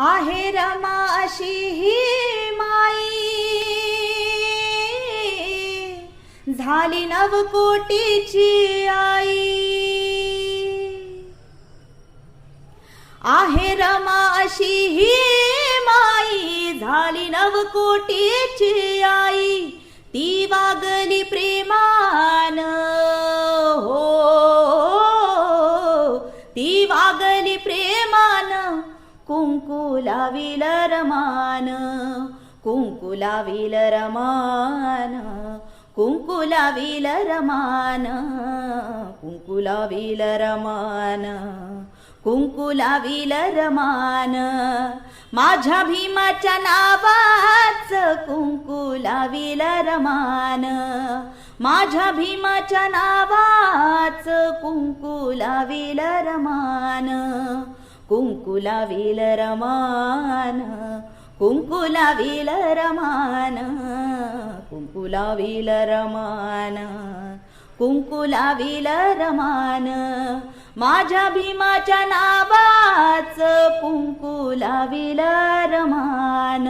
आहे रमा अशी ही माई. झाली नवकोटीची आई. आहे रमा अशी ही माई. झाली नवकोटीची आई. ती वागली प्रेमान. हो. हो, हो. ती वागली प्रेमान. कुंकू लाविल रमान कुंकू लाविल रमान कुंकू लाविल रमान कुंकू लाविल रमान कुंकू लाविल रमान माझ्या भीमाच्या नावाच कुंकू लाविल रमान माझ्या भीमाच्या नावाच कुंकू लाविल रमान कुंकू लाविल रमान कुंकू लाविल रमान कुंकू लाविल रमान कुंकू लाविल रमान माझ्या भीमाच्या नावाच कुंकू लाविल रमान